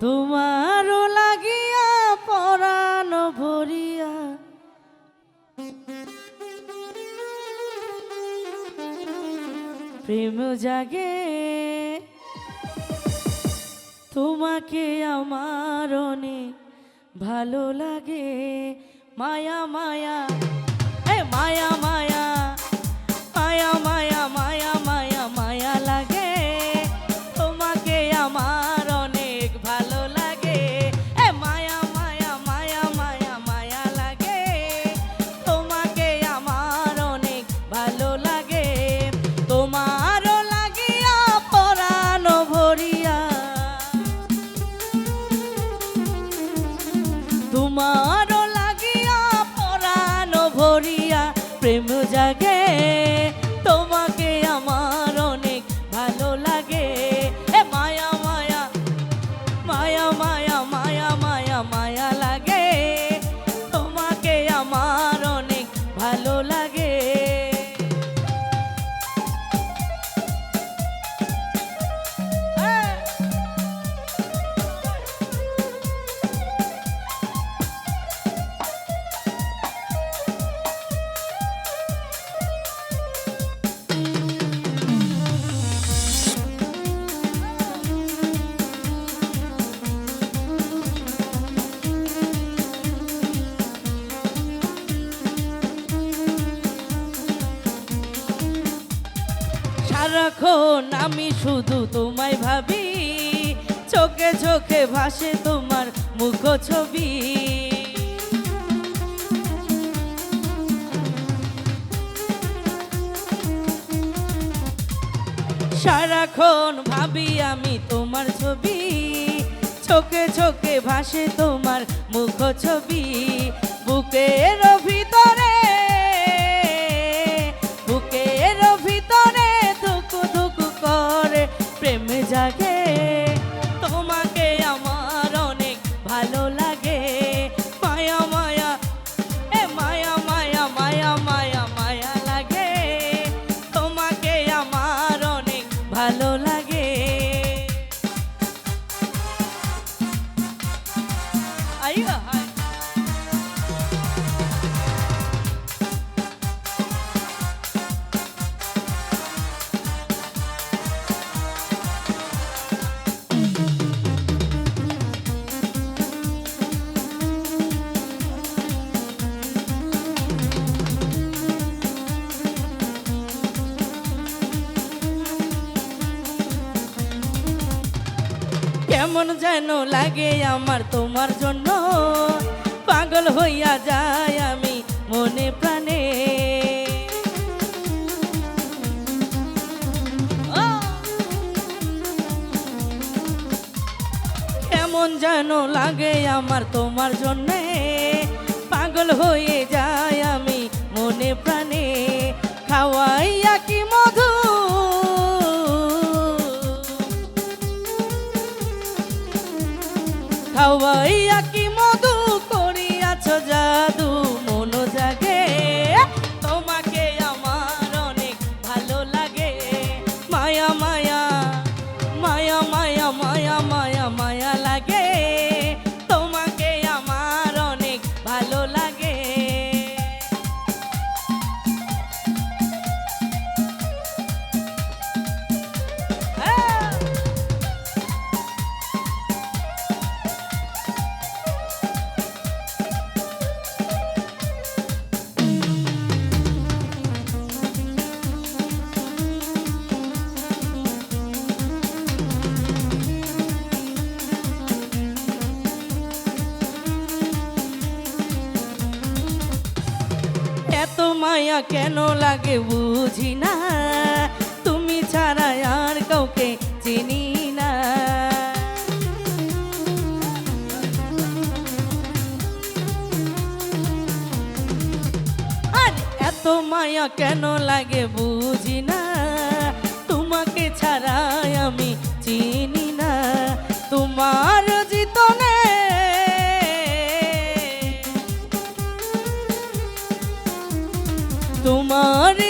তোমারও লাগিয়া পরাণ ভরিয়া। প্রেম জাগে তোমাকে আমার অনেক ভালো লাগে। মায়া মায়া সারাক্ষণ আমি শুধু তোমায় ভাবি, চোখে চোখে ভাসে তোমার মুখ ছবি। সারাক্ষণ ভাবি আমি তোমার ছবি, চোখে চোখে ভাসে তোমার মুখ ছবি। কেমন যেন লাগে আমার তোমার জন্য। পাগল হইয়া যায় আমি মনে প্রাণে। কেমন যেন লাগে আমার তোমার জন্যে। পাগল হয়ে যায় আমি মনে প্রাণে। খাওয়াইয়া খাওয়াইয়া মায়া কেন লাগে বুঝি না? তুমি ছাড়া আর কাউকে চিনি না। আর, এত মায়া কেন লাগে বুঝি না? তোমাকে ছাড়া আমি চিনি না। তোমার তোমার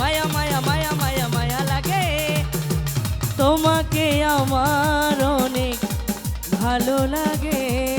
মায়া মায়া মায়া মায়া মায়া লাগে। তোমাকে আমার অনেক ভালো লাগে।